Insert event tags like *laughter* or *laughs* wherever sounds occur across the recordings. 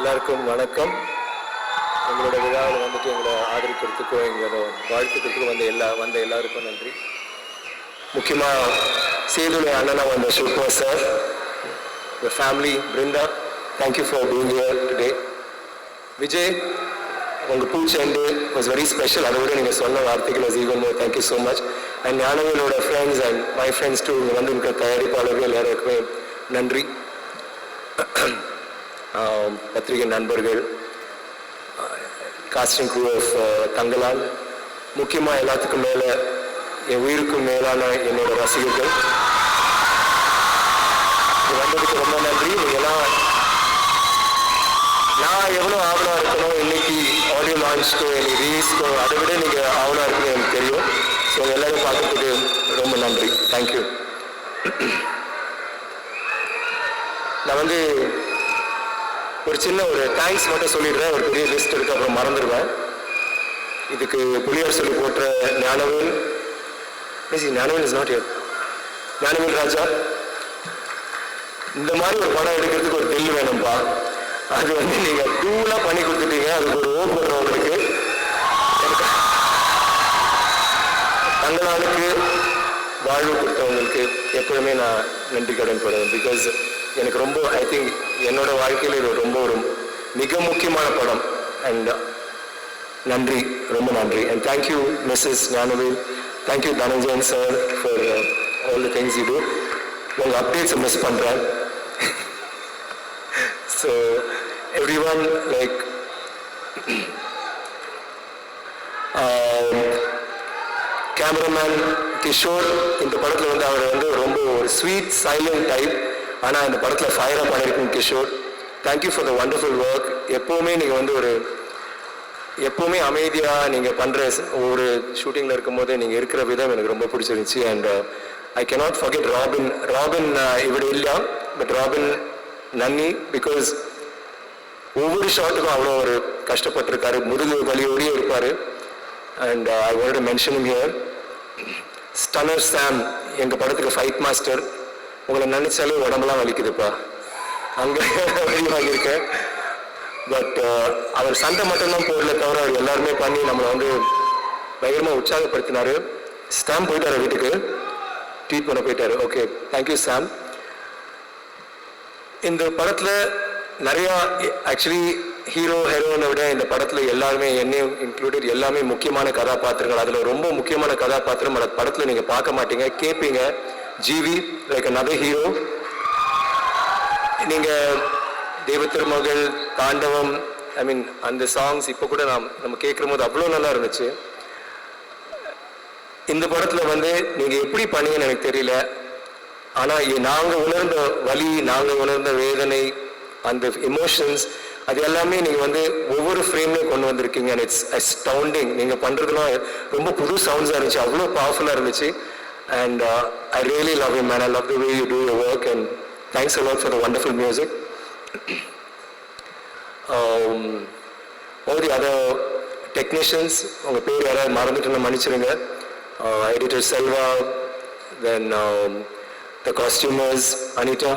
எல்லாருக்கும் வணக்கம். எங்களோட விழாவில் வந்துட்டு எங்களை ஆதரிக்கிறதுக்கும் எங்களோட வாழ்த்துக்கிறதுக்கும் வந்த எல்லா வந்த எல்லாருக்கும் நன்றி. முக்கியமாக சேதுடைய அண்ணனா வந்த Shilpa sir. The family Brinda thank you for being here today Vijay உங்கள் பூச்செண்டு வாஸ் வெரி ஸ்பெஷல் அதை விட நீங்கள் சொன்ன வார்த்தைகள் was even more thank you so much and ஞானவேலோட friends and my friends too இங்கே வந்து இருக்கிற தயாரிப்பாளர்கள் எல்லாருக்குமே நன்றி. பத்திரிகை நண்பர்கள் காஸ்டிங் குரூ ஆஃப் uh, தங்கலால் முக்கியமாக எல்லாத்துக்கும் மேலே என் உயிருக்கும் மேலான என்னோட ரசிகர்கள். வந்ததுக்கு ரொம்ப நன்றி. எல்லாம் நான் எவ்வளோ ஆவலாக இருக்கணும் இன்னைக்கு ஆடியோ லான்ச்க்கோ இல்லை ரீல்ஸ்க்கோ அதை விட நீங்கள் ஆவலாக இருக்குன்னு எனக்கு தெரியும். ஸோ எல்லாரும் பார்க்கறதுக்கு ரொம்ப நன்றி. தேங்க்யூ *clears throat* நான் வந்து ஒரு சின்ன ஒரு தேங்க்ஸ் மட்டும் சொல்லிடுறேன். ஒரு பெரிய லிஸ்ட் இருக்கு அப்புறம் மறந்துடுவேன். இதுக்கு புலியார் சொல்லி போட்ட Gnanavel. Gnanavel is not here Gnanavel Raja. இந்த மாதிரி ஒரு படம் எடுக்கிறதுக்கு ஒரு தில் வேணும்பா. அது வந்து நீங்க டூலா பண்ணி கொடுத்துட்டீங்க. அதுக்கு ஒரு ஓ போடுறவங்களுக்கு தங்களாளுக்கு வாழ்வு கொடுத்தவங்களுக்கு எப்பவுமே நான் நன்றி கடன் படுவேன் பிகாஸ் எனக்கு ரொம்ப ஐ திங்க் என்னோட வாழ்க்கையில் இது ரொம்ப ஒரு மிக முக்கியமான படம். அண்ட் நன்றி ரொம்ப நன்றி. And thank you Mrs Gnanavel thank you Dhananjayan sir for all the things இது உங்கள் அப்டேட்ஸை மிஸ் பண்ணுறேன் so everyone like cameraman Kishore இந்த படத்தில் வந்து அவர் வந்து ரொம்ப ஒரு ஸ்வீட் சைலண்ட் டைப் ஆனால் அந்த படத்தில் ஃபயராக பண்ணியிருக்கேன் Kishore. Thank you for the wonderful work எப்போவுமே நீங்கள் வந்து ஒரு எப்போவுமே அமைதியாக நீங்கள் பண்ணுற ஒரு ஷூட்டிங்கில் இருக்கும்போது நீங்கள் இருக்கிற விதம் எனக்கு ரொம்ப பிடிச்சிருந்துச்சு. And I cannot forget Robin Robin இவர் இல்லை பட் ராபின் நன்னி பிகாஸ் ஒவ்வொரு ஷாட்டுக்கும் அவ்வளோ ஒரு கஷ்டப்பட்டிருக்காரு. முதுகு வலியோடயே இருப்பார். And I want mention here stunner Sam எங்கள் படத்துக்கு ஃபைட் மாஸ்டர் உங்களை நினைச்சாலே உடம்பெல்லாம் வலிக்குதுப்பா. அங்கே வழி வாங்கியிருக்கேன் பட் uh, அவர் சண்டை மட்டும்தான் போடல தவிர அவர் எல்லாருமே பண்ணி நம்மளை வந்து பயங்கரமாக உற்சாகப்படுத்தினாரு. ஸ்டாம் போயிட்டாரு வீட்டுக்கு. ட்வீட் பண்ண போயிட்டாரு. ஓகே தேங்க்யூ சாம் இந்த படத்தில் நிறையா ஆக்சுவலி ஹீரோ ஹீரோனை விட இந்த படத்தில் எல்லாருமே என்னையும் இன்க்ளூடட் எல்லாமே முக்கியமான கதாபாத்திரங்கள். அதில் ரொம்ப முக்கியமான கதாபாத்திரம் அந்த படத்தில் நீங்கள் பார்க்க மாட்டீங்க கேட்பீங்க ஜிவி லைக் another ஹீரோ நீங்கள் தெய்வ திருமகள் தாண்டவம் ஐ மீன் அந்த சாங்ஸ் இப்போ கூட நாம் நம்ம கேட்கும் போது அவ்வளோ நல்லா இருந்துச்சு. இந்த படத்தில் வந்து நீங்கள் எப்படி பண்ணீங்கன்னு எனக்கு தெரியல. ஆனால் நாங்கள் உணர்ந்த வலி நாங்கள் உணர்ந்த வேதனை அந்த எமோஷன்ஸ் அது எல்லாமே நீங்கள் வந்து ஒவ்வொரு ஃப்ரேம்லையும் கொண்டு வந்திருக்கீங்க. அண்ட் இட்ஸ் அஸ்டவுண்டிங் நீங்கள் பண்ணுறதுலாம் ரொம்ப புது சவுண்ட்ஸாக இருந்துச்சு. அவ்வளோ பவர்ஃபுல்லாக இருந்துச்சு. And I really love you man I love the way you do your work and thanks a lot for the wonderful music all the other technicians உங்கள் பேர் யாராவது மறந்துட்டு மன்னிச்சிருங்க. Editor Selva then the costumers Anitha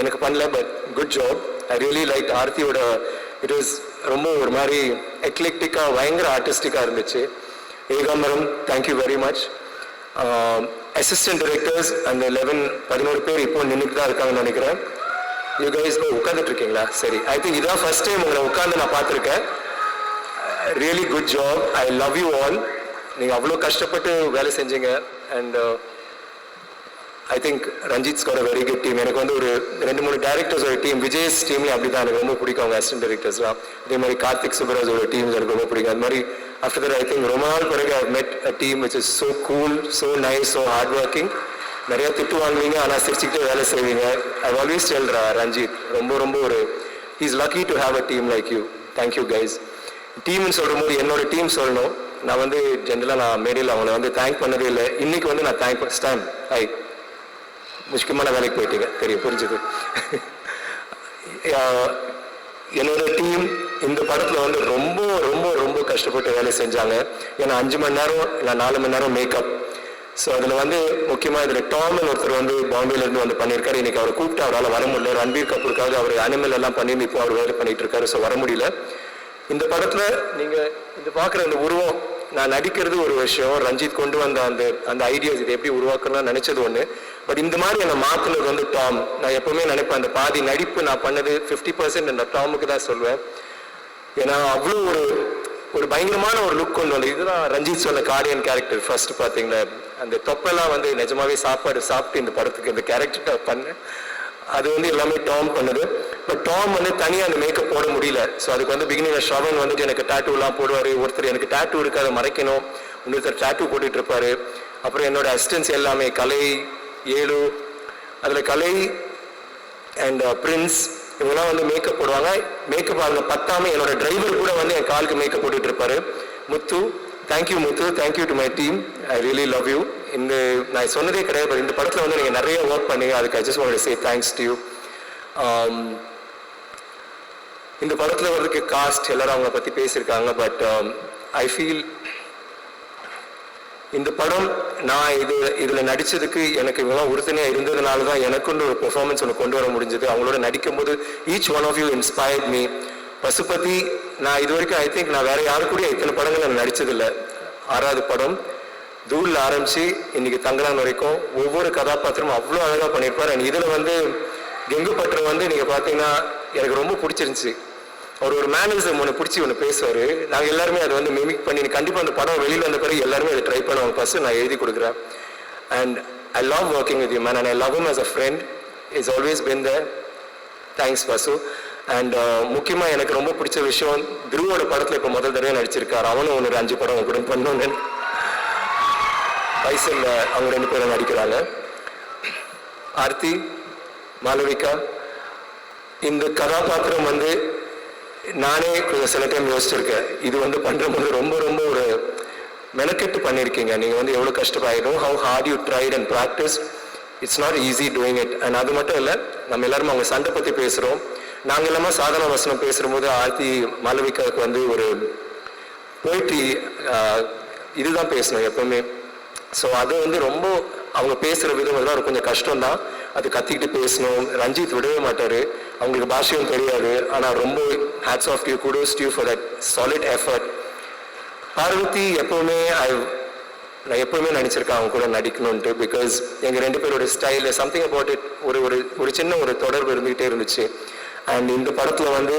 எனக்கு பண்ணல but good job I really like ஆர்த்தியோட it is ரொம்ப ஒரு மாதிரி எக்லெக்டிக்காக பயங்கர ஆர்டிஸ்டிக்காக இருந்துச்சு. Ekambaram thank you very much assistant directors அந்த லெவன் பதினோரு பேர் இப்போ நின்றுட்டு தான் இருக்காங்கன்னு நினைக்கிறேன். யூ கைஸ் உட்காந்துட்டு இருக்கீங்களா? சரி. ஐ திங்க் இதான் ஃபர்ஸ்ட் டைம் உங்களை உட்காந்து நான் பார்த்துருக்கேன். Really uh, good job I love you all நீங்கள் அவ்வளோ கஷ்டப்பட்டு வேலை செஞ்சீங்க. And I think Ranjith score very good team எனக்கு வந்து ஒரு ரெண்டு மூணு டேரக்டர்ஸ் ஒரு டீம் விஜய்ஸ் டீம்லேயும் அப்படி தான் எனக்கு ரொம்ப பிடிக்கும் அவங்க அசிஸ்டன்ட் டேரக்டர்ஸ்லாம் அதே மாதிரி கார்த்திக் சுப்ராஜோட டீம்ஸ் எனக்கு ரொம்ப பிடிக்கும். அது மாதிரி After that, ஐ திங்க் ரொம்ப நாள் பிறகு I met a team which is so cool so nice so hard working நிறைய திட்டு வாங்குவீங்க ஆனால் சிரிச்சுக்கிட்டே வேலை செய்வீங்க. ஐ ஆல்வேஸ் டெல்ரா ரஞ்சித் ரொம்ப ரொம்ப ஒரு is lucky to have a team like you thank you guys டீம்னு சொல்லும் போது என்னோட டீம் சொல்லணும். நான் வந்து ஜென்ரலாக நான் மேடையில் அவங்கள வந்து தேங்க் பண்ணதே இல்லை. இன்னைக்கு வந்து நான் தேங்க் ஸ்டாம் ஐ முக்கியமான வேலைக்கு போயிட்டீங்க. தெரியும் புரிஞ்சுது. *laughs* என்னோட டீம் இந்த படத்தில் வந்து ரொம்ப ரொம்ப ரொம்ப கஷ்டப்பட்டு வேலை செஞ்சாங்க. ஏன்னா அஞ்சு மணி நேரம் இல்லை நாலு மணி நேரம் மேக்கப் ஸோ அதில் வந்து முக்கியமாக இதில் டாம்னு ஒருத்தர் வந்து பாம்பேலேருந்து வந்து பண்ணியிருக்காரு. இன்னைக்கு அவரை கூப்பிட்டு அவரால் வர முடியல. ரன்பீர் கபூருக்காக அவர் அனிமல் எல்லாம் பண்ணி இப்போ அவர் வேலை பண்ணிட்டு இருக்காரு. ஸோ வர முடியல. இந்த படத்தில் நீங்கள் இந்த பார்க்குற அந்த உருவம் நான் நடிக்கிறது ஒரு விஷயம். ரஞ்சித் கொண்டு வந்த அந்த அந்த ஐடியாஸ் இதை எப்படி உருவாக்கணும்னு நினச்சது ஒன்று பட் இந்த மாதிரி என்னை மாற்றினது வந்து டாம் நான் எப்போவுமே நினைப்பேன் அந்த பாதி நடிப்பு நான் பண்ணது ஃபிஃப்டி பர்சன்ட் அந்த டாமுக்கு தான் சொல்வேன். ஏன்னா அவ்வளோ ஒரு ஒரு பயங்கரமான ஒரு லுக் கொண்டு வந்து இதுதான் ரஞ்சித் சொன்ன கார்டியன் கேரக்டர் ஃபர்ஸ்ட் பார்த்தீங்களா? அந்த தொப்பெல்லாம் வந்து நிஜமாவே சாப்பாடு சாப்பிட்டு இந்த படத்துக்கு இந்த கேரக்டர் பண்ணேன் அது வந்து எல்லாமே டாம் பண்ணுது. பட் டாம் வந்து தனியாக அந்த மேக்கப் போட முடியல. ஸோ அதுக்கு வந்து பிகினிங் ஷவன் வந்துட்டு எனக்கு டேட்டூலாம் போடுவார். ஒருத்தர் எனக்கு டேட்டூ இருக்கு அதை மறைக்கணும். இன்னொருத்தர் டேட்டூ போட்டுட்டு இருப்பாரு. அப்புறம் என்னோட அசிஸ்டன்ஸ் எல்லாமே கலை ஏழு அதில் கலை அண்ட் பிரின்ஸ் uh, இவங்கெல்லாம் வந்து மேக்கப் போடுவாங்க. மேக்கப் அவங்க பத்தாம என்னோட டிரைவர் கூட வந்து என் காலுக்கு மேக்கப் போட்டுட்டு இருப்பாரு. Muthu thank you Muthu thank you to my team I really love you இந்த நான் சொன்னதே கிடையாது இந்த படத்தில் வந்து நீங்கள் நிறைய ஒர்க் பண்ணீங்க. அதுக்கு I just want say thanks to you இந்த படத்தில் வர்றதுக்கு காஸ்ட் எல்லாரும் அவங்க பற்றி பேசியிருக்காங்க பட் ஐ ஃபீல் இந்த படம் நான் இது இதில் நடித்ததுக்கு எனக்கு இவங்களாம் உறுதுணையாக இருந்ததுனால தான் எனக்குன்னு ஒரு பெர்ஃபார்மன்ஸ் ஒன்று கொண்டு வர முடிஞ்சது. அவங்களோட நடிக்கும்போது each one of you inspired me Pasupathi நான் இது வரைக்கும் ஐ திங்க் நான் வேற யாரு கூட இத்தனை படங்கள் நான் நடித்ததில்லை ஆறாவது படம். தூளில் ஆரம்பித்து இன்னைக்கு தங்கலான் வரைக்கும் ஒவ்வொரு கதாபாத்திரமும் அவ்வளோ அழகாக பண்ணியிருப்பார். அண்ட் இதில் வந்து கெங்கு பட்டம் வந்து நீங்கள் பார்த்தீங்கன்னா எனக்கு ரொம்ப பிடிச்சிருந்துச்சி. அவர் ஒரு மேனரிசம் ஒன்று பிடிச்சி ஒன்று பேசுவார். நாங்கள் எல்லாருமே அதை வந்து மிமிக் பண்ணி கண்டிப்பாக அந்த படம் வெளியில் வந்த பிறகு எல்லாருமே அதை ட்ரை பண்ணுவாங்க. ஃபஸ்ட்டு நான் எழுதி கொடுக்குறேன். And I love working with you man and I love him as a friend is always been the thanks Pasu and முக்கியமாக எனக்கு ரொம்ப பிடிச்ச விஷயம் துருவோட படத்தில் இப்போ முதல் தடவை நடிச்சிருக்காரு. அவனும் ஒன்று அஞ்சு படம் அவங்க கூட பண்ணணும்னு வயசில் அவங்க ரெண்டு பேரும் நடிக்கிறாங்க. ஆர்த்தி மாலவிகா இந்த கதாபாத்திரம் வந்து நானே கொஞ்சம் சில டைம் யோசிச்சிருக்கேன். இது வந்து பண்ணுறபோது ரொம்ப ரொம்ப ஒரு மெனக்கெட்டு பண்ணியிருக்கீங்க நீங்கள் வந்து எவ்வளோ கஷ்டப்பாயிடும் how hard you tried and practice it's not easy doing it and அது மட்டும் இல்லை நம்ம எல்லாரும் அவங்க சண்டை பற்றி பேசுகிறோம் நாங்கள் எல்லாமே சாதாரண வசனம் பேசுகிறபோது ஆர்த்தி மாலவிகாவுக்கு வந்து ஒரு போய்ட்ரி இதுதான் பேசணும் எப்பவுமே. ஸோ அது வந்து ரொம்ப அவங்க பேசுகிற விதம் எல்லாம் கொஞ்சம் கஷ்டம்தான். அது கத்திக்கிட்டு பேசணும். ரஞ்சித் விடவே மாட்டார். அவங்களுக்கு பாஷையும் தெரியாது. ஆனால் ரொம்ப hats off you kudos due for that solid effort Parvathy எப்போவுமே ஐ நான் எப்போவுமே நினச்சிருக்கேன் அவங்க கூட நடிக்கணும்ன்ட்டு. பிகாஸ் எங்கள் ரெண்டு பேரோட ஸ்டைலு சம்திங் அபவுட் இட் ஒரு ஒரு ஒரு சின்ன ஒரு தொடர்பு இருந்துகிட்டே இருந்துச்சு. அண்ட் இந்த படத்தில் வந்து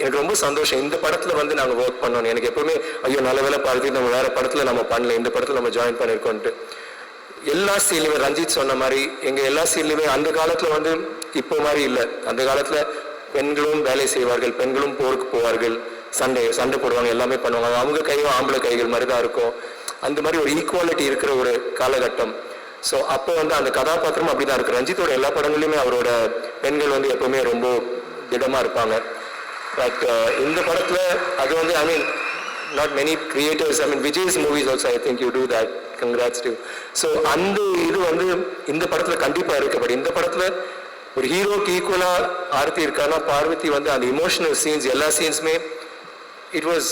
எனக்கு ரொம்ப சந்தோஷம். இந்த படத்தில் வந்து நாங்கள் ஒர்க் பண்ணோம். எனக்கு எப்போவுமே ஐயோ நல்ல வேலை பார்த்து நம்ம வேறு படத்தில் நம்ம பண்ணல. இந்த படத்தில் நம்ம ஜாயின் பண்ணியிருக்கோன்ட்டு எல்லா சீன்லையுமே ரஞ்சித் சொன்ன மாதிரி எங்கள் எல்லா சீன்லையுமே அந்த காலத்தில் வந்து இப்போ மாதிரி இல்லை. அந்த காலத்தில் பெண்களும் வேலை செய்வார்கள் பெண்களும் போருக்கு போவார்கள் சண்டை சண்டை போடுவாங்க எல்லாமே பண்ணுவாங்க. அவங்க கையும் ஆம்பளை கைகள் மாதிரி தான் இருக்கும். அந்த மாதிரி ஒரு ஈக்குவாலிட்டி இருக்கிற ஒரு காலகட்டம். ஸோ அப்போ வந்து அந்த கதாபாத்திரம் அப்படி தான் இருக்கு. ரஞ்சித்தோட எல்லா படங்களையுமே அவரோட பெண்கள் வந்து எப்பவுமே ரொம்ப திடமாக இருப்பாங்க. பட் இந்த படத்தில் அது வந்து I mean not many creators I mean Vijay's movies also I think you do that congrats to so அந்த இது வந்து இந்த படத்தில் கண்டிப்பாக இருக்கு. பட் இந்த படத்தில் ஒரு ஹீரோக்கு ஈக்குவலாக ஆர்த்தி இருக்கானா பார்வதி வந்து அந்த இமோஷனல் சீன்ஸ் எல்லா சீன்ஸுமே it was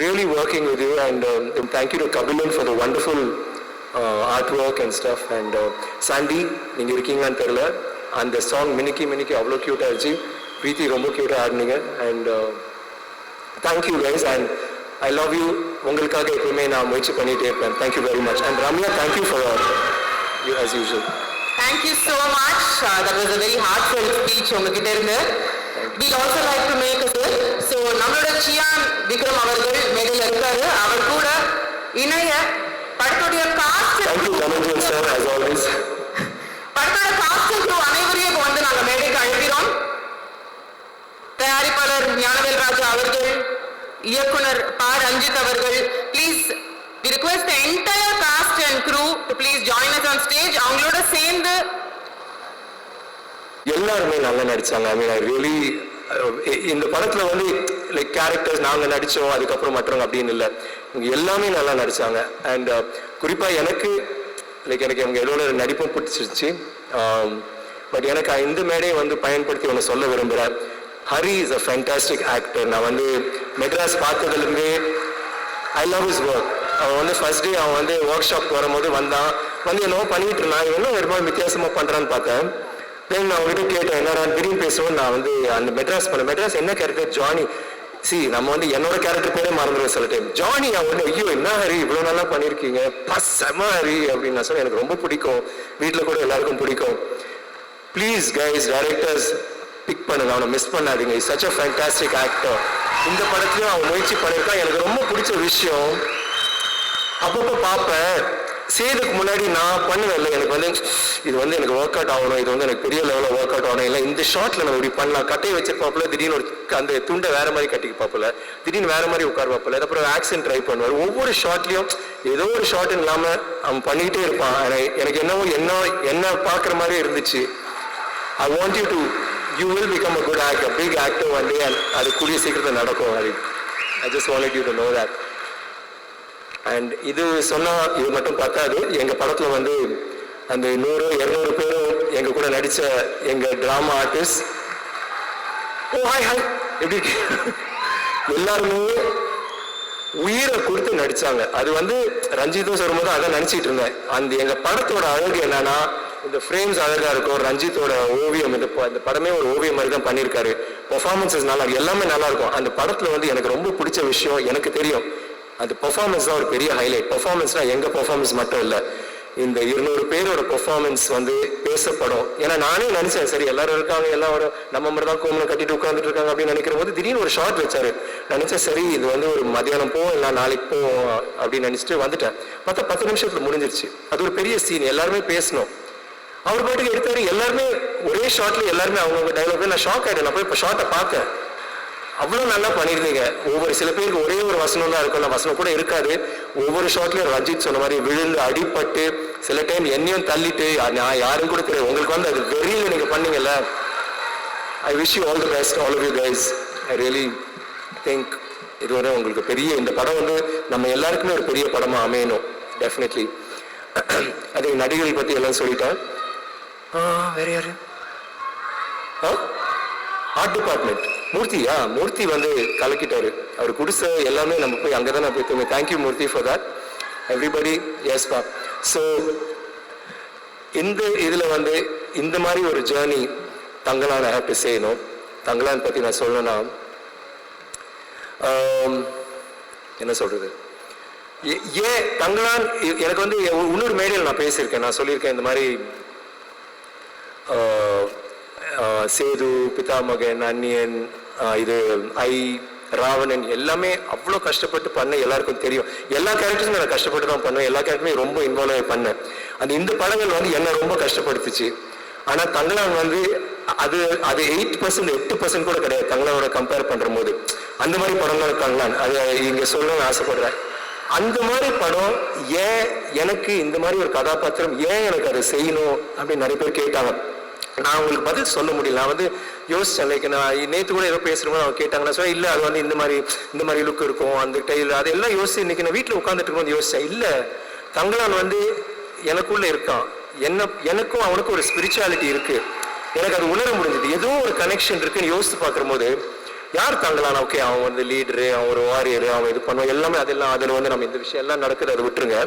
really working with you and thank you to Kabilan for the wonderful art work and stuff and Sandy நீங்கள் இருக்கீங்களான்னு தெரில அந்த சாங் மினிக்கி மினிக்கி அவ்வளோ க்யூட்டாக இருந்துச்சு. பிரீத்தி ரொம்ப க்யூட்டாக ஆடினீங்க. And thank you guys and I love you உங்களுக்காக எப்பவுமே நான் முயற்சி பண்ணிகிட்டே இருப்பேன். Thank you very much and Ramya thank you for you as usual Thank you so much. Uh, that was a very heartfelt speech உங்ககிட்ட இருந்து. We'd also like to make a so நம்மளோட சியான் விக்ரம் அவர்கள் மேடையில் இருக்காரு. அவர் கூட இணைய படத்துடைய cast thank you Dhananjan sir as always. படத்தோட காஸ்ட் குரூ அனைவரையும் வந்து நாங்க மேடைக்கு அழைக்கிறோம். தயாரிப்பாளர் ஞானவேல் ராஜா அவர்கள் இயக்குனர் ப ரஞ்சித் அவர்கள் please we request entire cast and crew to please join us on stage அவங்களோட சேர்ந்து எல்லாருமே நல்லா நடிச்சாங்க. ஐ மீன் ஐ ரியலி இந்த படத்துல வந்து லைக் கேரக்டர்ஸ் நாங்கள் நடித்தோம் அதுக்கப்புறம் மற்றவங்க அப்படின்னு இல்லை. இவங்க எல்லாமே நல்லா நடித்தாங்க அண்ட் குறிப்பாக எனக்கு லைக் எனக்கு இவங்க எவ்வளோ நடிப்பும் பிடிச்சிருச்சு. பட் எனக்கு இந்த மேடையை வந்து பயன்படுத்தி ஒன்று சொல்ல விரும்புகிறேன் Hari is a fantastic actor நான் வந்து மெட்ராஸ் பார்த்ததுலேருந்து ஐ லவ் இஸ் ஒர்க் அவன் வந்து ஃபர்ஸ்ட் டே அவன் வந்து ஒர்க் ஷாப் வரும்போது வந்தான். வந்து என்னவோ பண்ணிட்டு இருந்தான். இவன் என்ன ஒரு மாதிரி பார்த்தேன். தென் நான் அவங்ககிட்ட கேட்டேன் என்னடா திடீர்னு பேசுவோம். நான் வந்து அந்த மெட்ராஸ் பண்ண மெட்ராஸ் என்ன கேரக்டர் ஜானி. சி நம்ம வந்து என்னோட கேரக்டர் பேரே மறந்துடுவேன் சில டைம் ஜானி அவன் வந்து ஐயோ என்ன ஹரி? இவ்வளோ நல்லா பண்ணியிருக்கீங்க பஸ் செம ஹரி. அப்படின்னு நான் சொன்னேன். எனக்கு ரொம்ப பிடிக்கும். வீட்டில் கூட எல்லாருக்கும் பிடிக்கும். ப்ளீஸ் கைஸ் டைரக்டர்ஸ் பிக் பண்ணுங்க அவனை மிஸ் பண்ணாதீங்க. Is such a fantastic actor இந்த படத்துலையும் அவன் முயற்சி பண்ணியிருக்கான் எனக்கு ரொம்ப பிடிச்ச விஷயம். அப்பப்போ பார்ப்பேன். செய்யறதுக்கு முன்னாடி நான் பண்ணுவேன்ல. எனக்கு வந்து இது வந்து எனக்கு ஒர்க் அவுட் ஆகணும். இது வந்து எனக்கு பெரிய லெவலில் ஒர்க் அவுட் ஆகணும். இல்லை இந்த ஷார்ட்டில் நம்ம இப்படி பண்ணலாம். கட்டையை வச்சிருப்பாப்புல திடீர்னு ஒரு அந்த துண்டை வேற மாதிரி கட்டிக்கு பார்ப்பல திடீர்னு வேற மாதிரி உட்காருவாப்புல அப்புறம் ஆக்சன் ட்ரை பண்ணுவார் ஒவ்வொரு ஷார்ட்லயும் ஏதோ ஒரு ஷார்ட் இல்லாமல் அவன் பண்ணிக்கிட்டே இருப்பான். எனக்கு- எனக்கு என்னவோ என்ன என்ன பார்க்குற மாதிரி இருந்துச்சு. I want you to you will become a good actor big actor one day அது கூடிய சீக்கிரத்தில் நடக்கும் அது I just want you to know that and இது சொன்னால் இது மட்டும் பத்தாது எங்கள் படத்தில் வந்து அந்த நூறு இரநூறு பேரும் எங்கள் கூட நடித்த எங்கள் drama artist oh hi hi எப்படி எல்லாருமே உயிரை கொடுத்து நடிச்சாங்க. அது வந்து ரஞ்சித்தும் சொல்லும்போது அதை நினச்சிட்டு இருந்தேன். அந்த எங்கள் படத்தோட அழகு என்னன்னா இந்த ஃப்ரேம்ஸ் அழகாக இருக்கும். ரஞ்சித்தோட ஓவியம் இந்த இந்த படமே ஒரு ஓவியம் மாதிரி தான் பண்ணியிருக்காரு. பெர்ஃபார்மன்சஸ் நல்லா எல்லாமே நல்லா இருக்கும். அந்த படத்தில் வந்து எனக்கு ரொம்ப பிடிச்ச விஷயம் எனக்கு தெரியும். அந்த பெர்ஃபார்மன்ஸ் தான் ஒரு பெரிய ஹைலைட் பெர்ஃபார்மன்ஸ்னா எங்கள் பெர்ஃபார்மன்ஸ் மட்டும் இல்லை. இந்த இருநூறு பேரோட பெர்ஃபார்மன்ஸ் வந்து பேசப்படும். ஏன்னா நானே நினைச்சேன் சரி எல்லாரும் இருக்காங்க எல்லாம் ஒரு நம்ம மாதிரி தான் கோமனை கட்டிட்டு உட்காந்துட்டு இருக்காங்க அப்படின்னு நினைக்கிற போது திடீர்னு ஒரு ஷார்ட் வச்சாரு. நினைச்சேன் சரி இது வந்து ஒரு மதியானம் போவோம் இல்லை நாளைக்கு போவோம் அப்படின்னு நினைச்சிட்டு வந்துட்டேன். பார்த்தா பத்து நிமிஷத்துல முடிஞ்சிருச்சு. அது ஒரு பெரிய சீன் எல்லாருமே பேசணும். அவர் பாட்டுக்கு எடுத்தாரு. எல்லாருமே ஒரே ஷாட்ல எல்லாருமே அவங்கவுங்க டைலாக் நான் ஷாக் ஆயிட்டேன். நான் போய் இப்போ ஷார்ட்டை பார்க்க அவ்வளோ நல்லா பண்ணியிருந்தீங்க. ஒவ்வொரு சில பேருக்கு ஒரே ஒரு வசனம் தான் இருக்கும். அந்த வசனம் கூட இருக்காது. ஒவ்வொரு ஷாட்லயும் ரஞ்சித் சொன்ன மாதிரி விழுந்து அடிபட்டு சில டைம் என்னையும் தள்ளிட்டு நான் யாரும் கூட தெரியாது. உங்களுக்கு வந்து அது வெறியில் நீங்கள் பண்ணீங்கல்ல. I wish you all the best all of you guys I really think இது உங்களுக்கு பெரிய இந்த படம் வந்து நம்ம எல்லாருக்குமே ஒரு பெரிய படமாக அமையணும். டெஃபினெட்லி *clears throat* அது நடிகர்கள் பற்றி எல்லாம் சொல்லிட்டேன். வேற யாரு? ஆர்ட் டிபார்ட்மெண்ட் மூர்த்தியா மூர்த்தி வந்து கலக்கிட்டாரு. அவர் குடிச எல்லாமே நம்ம போய் அங்கே தானே போய் தூங்க. Thank you Murthy for that everybody yes பா ஸோ இந்த இதில் வந்து இந்த மாதிரி ஒரு ஜேர்னி தங்கலான் ஹேப்பி செய்யணும் தங்கலான் பற்றி நான் சொல்லணும்னா என்ன சொல்கிறது ஏ- ஏன் தங்கலான் எனக்கு வந்து இன்னொரு மேடையில் நான் பேசியிருக்கேன். நான் சொல்லியிருக்கேன் இந்த மாதிரி சேது பிதாமகன் அந்நியன் இது ஐ ராவணன் எல்லாமே அவ்வளோ கஷ்டப்பட்டு பண்ண எல்லாருக்கும் தெரியும். எல்லா கேரக்டர்ஸும் நான் கஷ்டப்பட்டு தான் பண்ணுவேன். எல்லா கேரக்டருமே ரொம்ப இன்வால்வ் ஆகி பண்ணேன். அந்த இந்த படங்கள் வந்து என்னை ரொம்ப கஷ்டப்படுத்துச்சு. ஆனால் தங்கலான் வந்து அது அது எயிட் பர்சன்ட் எட்டு பர்சன்ட் கூட கிடையாது. தங்கலானோட கம்பேர் பண்ணுற போது. அந்த மாதிரி படம் தான் தங்கலான் அது இங்கே சொல்லணும்னு ஆசைப்படுறேன். அந்த மாதிரி படம் ஏன் எனக்கு இந்த மாதிரி ஒரு கதாபாத்திரம் ஏன் எனக்கு அதை செய்யணும் அப்படின்னு நிறைய பேர் கேட்டாங்க. நான் உங்களுக்கு பதில் சொல்ல முடியல. நான் வந்து யோசிச்சேன் லைக் நான் நேற்று கூட ஏதோ பேசுகிறோம் அவங்க கேட்டாங்கன்னா சொல்ல இல்லை அது வந்து இந்த மாதிரி இந்த மாதிரி லுக் இருக்கும் அந்த டைல் அதெல்லாம் யோசிச்சு இன்றைக்கி நான் வீட்டில் உட்காந்துட்டு இருக்கும்போது யோசித்தேன் இல்லை தங்கலான் வந்து எனக்குள்ளே இருக்கான். என்ன எனக்கும் அவனுக்கும் ஒரு ஸ்பிரிச்சுவாலிட்டி இருக்குது எனக்கு அது உணர முடிஞ்சது. ஏதோ ஒரு கனெக்ஷன் இருக்குன்னு யோசித்து பார்க்கும்போது யார் தங்கலான்? ஓகே அவன் வந்து லீடரு அவன் ஒரு வாரியர் அவன் இது பண்ணுவான். எல்லாமே அதெல்லாம் அதில் வந்து நம்ம இந்த விஷயம் எல்லாம் நடக்குது அதை விட்டுருங்க.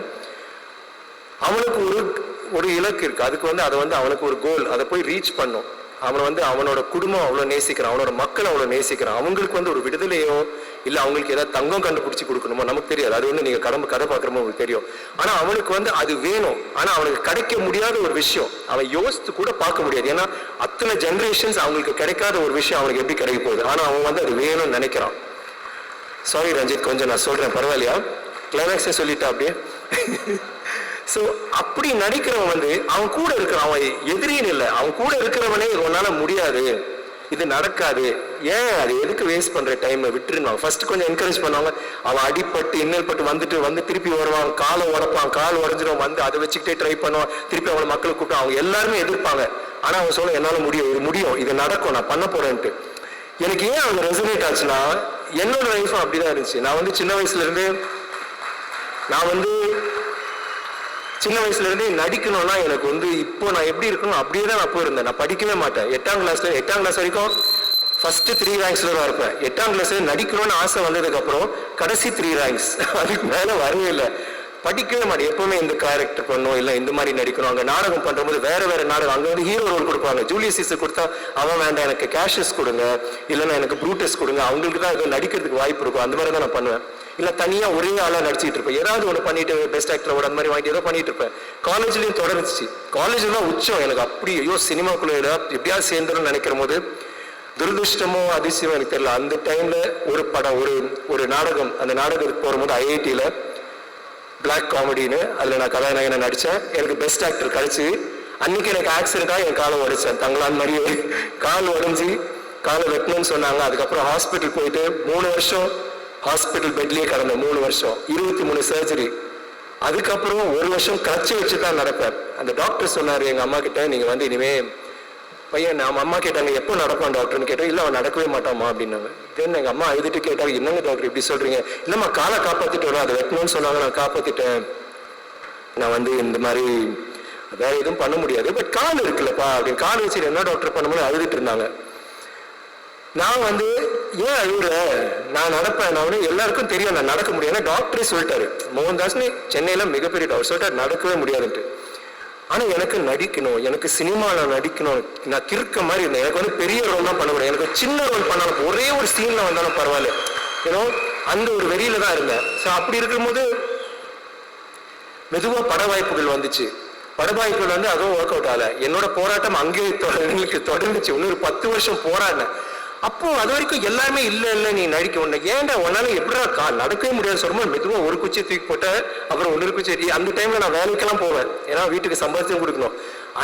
அவனுக்கு ஒரு ஒரு இலக்கு இருக்குது அதுக்கு வந்து அதை வந்து அவனுக்கு ஒரு கோல் அதை போய் ரீச் பண்ணும். அவனை வந்து அவனோட குடும்பம் அவ்வளோ நேசிக்கிறான். அவனோட மக்கள் அவ்வளோ நேசிக்கிறான். அவங்களுக்கு வந்து ஒரு விடுதலையோ இல்லை அவங்களுக்கு ஏதாவது தங்கம் கண்டுபிடிச்சி கொடுக்கணுமோ நமக்கு தெரியாது. அது வந்து நீங்கள் கடம்பு கதை பார்க்குறமோ உங்களுக்கு தெரியும். ஆனால் அவனுக்கு வந்து அது வேணும். ஆனால் அவனுக்கு கிடைக்க முடியாத ஒரு விஷயம். அவன் யோசித்து கூட பார்க்க முடியாது. ஏன்னா அத்தனை ஜென்ரேஷன்ஸ் அவங்களுக்கு கிடைக்காத ஒரு விஷயம் அவனுக்கு எப்படி கிடைக்க போகுது? ஆனால் அவன் வந்து அது வேணும்னு நினைக்கிறான். சாரி ரஞ்சித் கொஞ்சம் நான் சொல்கிறேன் பரவாயில்லையா? கிளைமேக்ஸே சொல்லிட்டா அப்படியே? *laughs* ஸோ அப்படி நடிக்கிறவன் வந்து அவன் கூட இருக்கிறான் அவன் எதிரின்னு இல்லை. அவன் கூட இருக்கிறவனே உன்னால முடியாது. இது நடக்காது. ஏன்? அது எதுக்கு வேஸ்ட் பண்ற டைமை விட்டுருந்தாங்க ஃபர்ஸ்ட் கொஞ்சம் என்கரேஜ் பண்ணுவாங்க. அவன் அடிப்பட்டு இன்னல் பட்டு வந்துட்டு வந்து திருப்பி வருவான். காலை உடப்பான். கால் உடஞ்சிரும். வந்து அதை வச்சுக்கிட்டே ட்ரை பண்ணுவான். திருப்பி அவனை மக்களை கூப்பிட்டு அவங்க எல்லாருமே எதிர்ப்பாங்க. ஆனா அவன் சொல்ல என்னால முடியும். இது முடியும். இது நடக்கும். நான் பண்ண போறேன்ட்டு. எனக்கு ஏன் அவங்க ரெசனேட் ஆச்சுன்னா என்னோட லைஃப்பும் அப்படிதான் இருந்துச்சு. நான் வந்து சின்ன வயசுல இருந்து நான் வந்து சின்ன வயசுலேருந்தே நடிக்கணும்னா எனக்கு வந்து இப்போ நான் எப்படி இருக்கணும் அப்படியே தான் நான் போயிருந்தேன். நான் படிக்கவே மாட்டேன். எட்டாம் கிளாஸ்ல எட்டாம் கிளாஸ் வரைக்கும் ஃபஸ்ட்டு த்ரீ ரேங்க்ஸில் தான் இருப்பேன். எட்டாம் கிளாஸில் நடிக்கணும்னு ஆசை வந்ததுக்கப்புறம் கடைசி த்ரீ ரேங்க்ஸ் அதுக்கு மேலே வரவே இல்லை. படிக்கவே மாட்டேன். எப்பவுமே இந்த கேரக்டர் பண்ணும் இல்லை இந்த மாதிரி நடிக்கணும். அங்கே நாடகம் பண்ணும்போது வேற வேற நாடகம். அங்கே வந்து ஹீரோ ரோல் கொடுப்பாங்க. ஜூலியஸ் சீசர் கொடுத்தா அவன் வேண்டாம் எனக்கு கேஷஸ் கொடுங்க. இல்லைன்னா எனக்கு ப்ரூட்டஸ் கொடுங்க. அவங்களுக்கு தான் ஏதோ நடிக்கிறதுக்கு வாய்ப்பு இருக்கும். அந்த மாதிரி தான் நான் பண்ணுவேன். இல்லை தனியாக ஒரே ஆளாக நடிச்சிட்டு இருப்பேன். ஏதாவது ஒன்று பண்ணிட்டு பெஸ்ட் ஆக்டர் அந்த மாதிரி வாங்கிட்டு ஏதோ பண்ணிட்டு இருப்பேன். காலேஜ்லேயும் தொடர்ந்துச்சு. காலேஜில் தான் உச்சம். எனக்கு அப்படி ஐயோ சினிமாக்குள்ள எப்படியாவது சேர்ந்துடும் நினைக்கிற போது துரதிருஷ்டமோ அதிசயமோ எனக்கு தெரியல. அந்த டைம்ல ஒரு படம் ஒரு ஒரு நாடகம். அந்த நாடகத்துக்கு போகும்போது ஐஐடியில் பிளாக் காமெடின்னு அதில் நான் கதாநாயகனை நடித்தேன் எனக்கு பெஸ்ட் ஆக்டர் கிடைச்சி. அன்னைக்கு எனக்கு ஆக்சிடென்ட்டாக என் காலை உடைச்சேன். தங்களான் மாதிரியே. கால் உடஞ்சி காலை வெட்டணும்னு சொன்னாங்க. அதுக்கப்புறம் ஹாஸ்பிட்டல் போயிட்டு மூணு வருஷம் ஹாஸ்பிட்டல் பெட்லேயே கிடந்தேன். மூணு வருஷம். இருபத்தி மூணு சர்ஜரி அதுக்கப்புறம் ஒரு வருஷம் கட்சி வச்சு தான் நடப்பேன். அந்த டாக்டர் சொன்னார் எங்கள் அம்மா கிட்ட நீங்கள் வந்து இனிமேல் பையன் நம்ம அம்மா கேட்டாங்க எப்போ நடப்பான் டாக்டர்னு கேட்டோம் இல்லை அவன் நடக்கவே மாட்டாமா அப்படின்னாங்க. தென் எங்கள் அம்மா அழுதுட்டு கேட்டாங்க என்னங்க டாக்டர் இப்படி சொல்கிறீங்க இல்லைம்மா காலை காப்பாற்றிட்டு வரேன் அதை வெட்டணும்னு சொன்னாங்க நான் காப்பாற்றிட்டேன் நான் வந்து இந்த மாதிரி வேற எதுவும் பண்ண முடியாது. பட் கால் இருக்குல்லப்பா அப்படின்னு கால் வச்சு என்ன டாக்டர் பண்ணும்போது அழுதுட்டு இருந்தாங்க. நான் வந்து ஏன் அழுகுற நான் நடப்பேன் நான் வந்து எல்லாருக்கும் தெரியும் நான் நடக்க முடியாது டாக்டரே சொல்லிட்டாரு மோகன்தாஸ்னு சென்னையில் மிகப்பெரிய டாக்டர் சொல்லிட்டாரு நடக்கவே முடியாதுன்ட்டு. ஆனா எனக்கு நடிக்கணும் எனக்கு சினிமாவில் நடிக்கணும் நான் கிறுக்க மாதிரி இருந்தேன். எனக்கு வந்து பெரிய ரோல் தான் பண்ண முடியும். எனக்கு ஒரு சின்ன ரோல் பண்ணாலும் ஒரே ஒரு சீன்ல வந்தாலும் பரவாயில்ல. ஏன்னோ அந்த ஒரு வெறியில தான் இருந்தேன். ஸோ அப்படி இருக்கும்போது மெதுவா பட வாய்ப்புகள் வந்துச்சு. பட வாய்ப்புகள் வந்து அதுவும் ஒர்க் அவுட் ஆகலை. என்னோட போராட்டம் அங்கே தொடர்ந்து தொடர்ந்துச்சு. இன்னொரு பத்து வருஷம் போராடினேன். அப்போ அது வரைக்கும் எல்லாருமே இல்லை இல்லை நீ நடிக்க உன்னை ஏன்டா உன்னால எப்படிடா கா நடக்கவே முடியாது சொல்லும்போது மெதுவாக ஒரு குச்சி தூக்கி போட்ட அப்புறம் ஒன்று குச்சி அந்த டைம்ல நான் வேலைக்கெல்லாம் போவேன். ஏன்னா வீட்டுக்கு சம்பாதிச்சும் கொடுக்கணும்.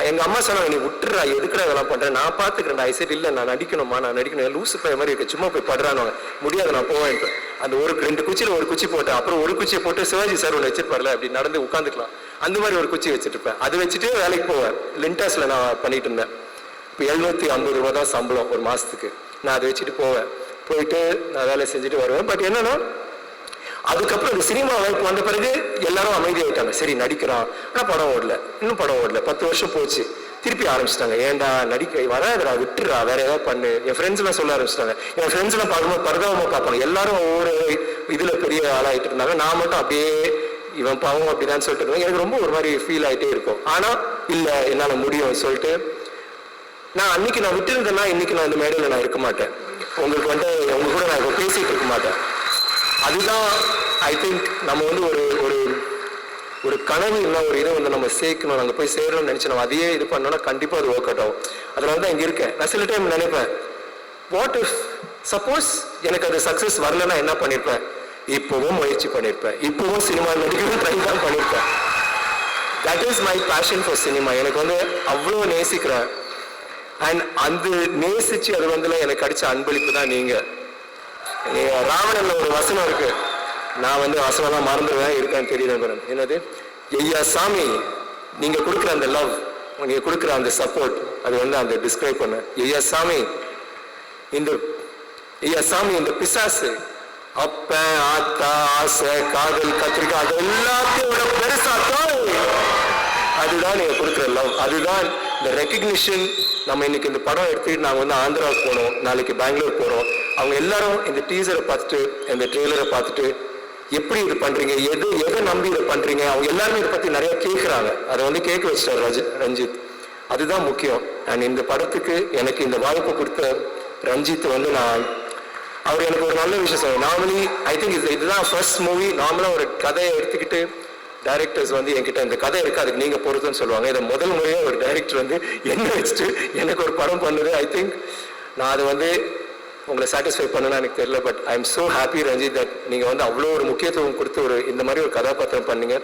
எங்க அம்மா சொன்னாங்க நீ விட்டுறா எதுக்குடா இதெல்லாம் பண்ற? நான் பாத்துக்கிறேன் ஐ சரி இல்லை நான் நடிக்கணுமா நான் நடிக்கணும். லூசு பைய மாதிரி இருக்கு சும்மா போய் படுறானுங்க. முடியாது நான் போவேன். அந்த ஒரு ரெண்டு குச்சியில ஒரு குச்சி போட்டேன் அப்புறம் ஒரு குச்சியை போட்டு சிவாஜி சார் ஒன்று வச்சிருப்பார்ல அப்படி நடந்து உட்காந்துக்கலாம் அந்த மாதிரி ஒரு குச்சி வச்சுட்டு இருப்பேன். அதை வச்சுட்டு வேலைக்கு போவேன். லிண்டாஸ்ல நான் பண்ணிட்டு இருந்தேன். இப்போ எழுநூத்தி ஐம்பது ரூபா தான் சம்பளம் ஒரு மாசத்துக்கு. நான் அதை வச்சுட்டு போவேன். போயிட்டு நான் வேலை செஞ்சுட்டு வருவேன். பட் என்னன்னா அதுக்கப்புறம் இந்த சினிமா வாய்ப்பு வந்த பிறகு எல்லாரும் அமைதியாயிட்டாங்க. சரி நடிக்கிறான் ஆனால் படம் ஓடல. இன்னும் படம் ஓடல. பத்து வருஷம் போச்சு. திருப்பி ஆரம்பிச்சிட்டாங்க. ஏன்டா நடிக்க வராதுடா விட்டுறா வேற ஏதாவது பண்ணு. என் ஃப்ரெண்ட்ஸ்லாம் சொல்ல ஆரம்பிச்சிட்டாங்க. என் ஃப்ரெண்ட்ஸ்லாம் பார்க்கும்போது பரிதாபமா பார்ப்பாங்க. எல்லாரும் ஒவ்வொரு இதில் பெரிய ஆளாகிட்டு இருந்தாங்க. நான் மட்டும் அப்படியே இவன் பாவம் அப்படிதான் சொல்லிட்டு இருந்தேன். எனக்கு ரொம்ப ஒரு மாதிரி ஃபீல் ஆகிட்டே இருக்கும். ஆனால் இல்லை என்னால் முடியும் சொல்லிட்டு நான் அன்னைக்கு நான் விட்டுருந்தேன்னா இன்னைக்கு நான் இந்த மேடையில் நான் இருக்க மாட்டேன். உங்களுக்கு வந்து உங்க கூட நான் இப்போ பேசிட்டு இருக்க மாட்டேன். அதுதான் ஐ திங்க் நம்ம வந்து ஒரு ஒரு ஒரு கனவு இல்லை ஒரு இதை வந்து நம்ம சேர்க்கணும். நாங்கள் போய் சேரணும்னு நினைச்சு நம்ம அதையே இது பண்ணோம்னா கண்டிப்பாக அது ஒர்க் அவுட் ஆகும். அதனால தான் இங்கே இருக்கேன். நான் சில டைம் நினைப்பேன் வாட் இஃப் சப்போஸ் எனக்கு அது சக்ஸஸ் வரலன்னா என்ன பண்ணியிருப்பேன் இப்போவும் முயற்சி பண்ணியிருப்பேன் இப்போவும் சினிமா நடிக்கணும் ட்ரை தான் பண்ணியிருப்பேன் that is my passion for cinema எனக்கு வந்து அவ்வளோ நேசிக்கிறேன். அண்ட் அந்த நேசிச்சு அது வந்து எனக்கு கிடைச்ச அன்பளிப்பு தான் நீங்க. ராவணன்ல ஒரு வசனம் இருக்கு. நான் வந்து வசனம்லாம் மறந்துடுவேன் இருக்கான்னு தெரியல என்னது? ஐயா சாமி நீங்க கொடுக்குற அந்த லவ் நீங்க கொடுக்குற அந்த சப்போர்ட் அது வந்து அந்த டிஸ்கிரைப் பண்ண. ஐயா சாமி இந்த ஐயா சாமி இந்த பிசாசு அப்ப ஆத்தா ஆசை காதல் கத்திரிக்காய் அது எல்லாத்தையும் விட பெருசா அதுதான் நீங்க கொடுக்குற லவ் அதுதான் இந்த ரெக்கக்னிஷன் நம்ம இன்னைக்கு இந்த படம் எடுத்துட்டு நாங்கள் வந்து ஆந்திராவுக்கு போனோம் நாளைக்கு பெங்களூர் போகிறோம் அவங்க எல்லாரும் இந்த டீசரை பார்த்துட்டு இந்த ட்ரெய்லரை பார்த்துட்டு எப்படி இது பண்ணுறீங்க எது எதை நம்பி இதை பண்ணுறீங்க அவங்க எல்லாருமே இதை பற்றி நிறையா கேட்குறாங்க அதை வந்து கேட்க வச்சிட்டார் ரஜி ரஞ்சித். அதுதான் முக்கியம். அண்ட் இந்த படத்துக்கு எனக்கு இந்த வாய்ப்பு கொடுத்த ரஞ்சித் வந்து நான் அவர் எனக்கு ஒரு நல்ல விஷயம் சார் நார்மலி ஐ திங்க் இது இதுதான் ஃபர்ஸ்ட் மூவி நார்மலாக ஒரு கதையை எடுத்துக்கிட்டு டைரக்டர்ஸ் வந்து என்கிட்ட இந்த கதை இருக்கு அதுக்கு நீங்க பொறுத்துன்னு சொல்லுவாங்க. இதை முதல் முறையாக ஒரு டைரக்டர் வந்து என்ன வச்சுட்டு எனக்கு ஒரு படம் பண்ணுது. ஐ திங்க் நான் அதை வந்து உங்களை சாட்டிஸ்ஃபை பண்ணணும்னு எனக்கு தெரியல but I am so happy Ranjith that நீங்கள் வந்து அவ்வளோ ஒரு முக்கியத்துவம் கொடுத்து ஒரு இந்த மாதிரி ஒரு கதாபாத்திரம் பண்ணீங்க.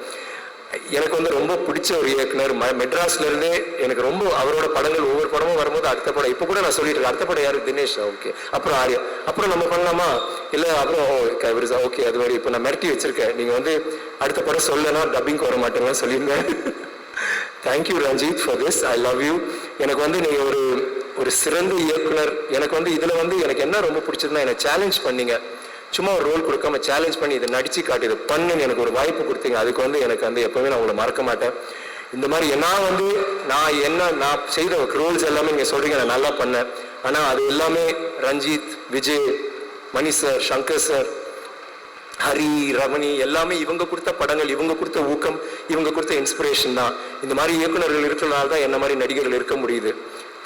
எனக்கு வந்து ரொம்ப பிடிச்ச ஒரு இயக்குனர் ம- மெட்ராஸ்ல எனக்கு ரொம்ப அவரோட படங்கள் ஒவ்வொரு படமும் வரும்போது அடுத்த படம். இப்போ கூட நான் சொல்லிட்டு இருக்கேன். அடுத்த படம் யாரு? தினேஷ். ஓகே. அப்புறம் ஆர்யா. அப்புறம் நம்ம பண்ணலாமா? இல்லை அப்புறம் ஓகே. அது மாதிரி இப்போ நான் மிரட்டி வச்சிருக்கேன். நீங்கள் வந்து அடுத்த படம் சொல்லனா டப்பிங் வர மாட்டேங்கன்னு சொல்லியிருந்தேன் thank you Ranjith for this I love you எனக்கு வந்து நீங்க ஒரு ஒரு சிறந்த இயக்குனர். எனக்கு வந்து இதுல வந்து எனக்கு என்ன ரொம்ப பிடிச்சதுன்னா என்னை சேலஞ்ச் பண்ணீங்க. சும்மா ஒரு ரோல் கொடுக்காம சேலஞ்ச் பண்ணி இதை நடிச்சு காட்டி இதை பண்ணுன்னு எனக்கு ஒரு வாய்ப்பு கொடுத்தீங்க. அதுக்கு வந்து எனக்கு வந்து எப்பவுமே நான் உங்களை மறக்க மாட்டேன். இந்த மாதிரி நான் வந்து நான் என்ன நான் செய்த ரோல்ஸ் எல்லாமே நீங்க சொல்றீங்க நான் நல்லா பண்ணேன். ஆனால் அது எல்லாமே ரஞ்சித் விஜய் மணி சார் சங்கர் சார் ஹரி ரமணி எல்லாமே இவங்க கொடுத்த படங்கள் இவங்க கொடுத்த ஊக்கம் இவங்க கொடுத்த இன்ஸ்பிரேஷன் தான். இந்த மாதிரி இயக்குனர்கள் இருக்கிறனால தான் என்ன மாதிரி நடிகர்கள் இருக்க முடியுது.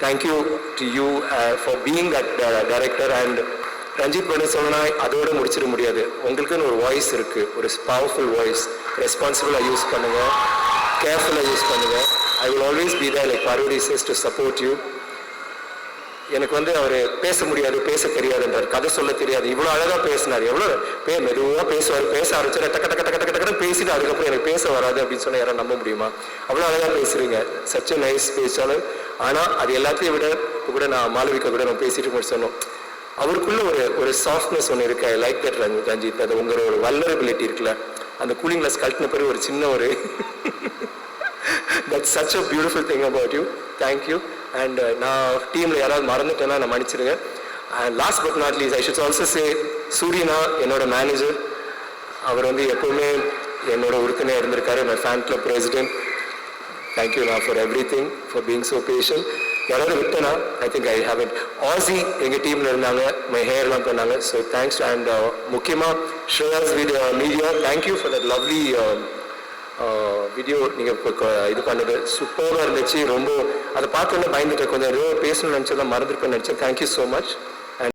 Thank you to you for being at director and Ranjith பண்ண சொன்னா அதோட முடிச்சிட முடியாது. உங்களுக்குன்னு ஒரு வாய்ஸ் இருக்கு. ஒரு பவர்ஃபுல் வாய்ஸ் ரெஸ்பான்சிபிளாக யூஸ் பண்ணுங்க. கேர்ஃபுல்லாக யூஸ் பண்ணுங்க. I will always be there like Parvathi says to support you எனக்கு வந்து அவர் பேச முடியாது பேச தெரியாதுன்றார். கதை சொல்ல தெரியாது. இவ்வளோ அழகாக பேசினார். எவ்வளோ பே மெதுவாக பேசுவார். பேச ஆரம்பிச்சார் டக்க டக்க டக்க டக்கு டக்குன்னு பேசிட்டு அதுக்கப்புறம் எனக்கு பேச வராது அப்படின்னு சொன்னால் யாரும் நம்ப முடியுமா? அவ்வளோ அழகாக பேசுறீங்க. சச் நைஸ் பேச்சாளர் ஆனால் அது எல்லாத்தையும் விட இப்போ கூட நான் மாளவிகா கூட நான் பேசிட்டு முடிச்சு சொன்னோம் அவருக்குள்ள ஒரு ஒரு சாஃப்ட்னஸ் ஒன்று இருக்கு. ஐ லைக் தட் ரஞ்சித் அது உங்களோட ஒரு வல்லரபிலிட்டி இருக்குல்ல. அந்த கூலிங் கிளாஸ் கழட்டின பிறகு ஒரு சின்ன ஒரு that such a beautiful thing about you thank you and நான் டீமில் யாராவது மறந்துட்டேன்னா நான் மன்னிச்சிருங்க. And last but not least I should also say சூரியனா என்னோட மேனேஜர் அவர் வந்து எப்பவுமே என்னோட உறுப்பினர் இருந்திருக்காரு. என் fan club president thank you நான் for everything for being so passion யாராவது விட்டனா I think I have it ஆசி எங்கள் டீமில் இருந்தாங்க. மை ஹேர்லாம் பண்ணாங்க. ஸோ தேங்க்ஸ் அண்ட் முக்கியமாக shows video media thank you for that lovely video நீங்கள் இப்போ இது பண்ணது. சூப்பராக இருந்துச்சு. ரொம்ப அதை பார்த்தோன்னே பயந்துட்டேன். கொஞ்சம் ஏதோ பேசணும்னு நினச்சதான் மறந்துருப்பேன் நினச்சேன். Thank you so much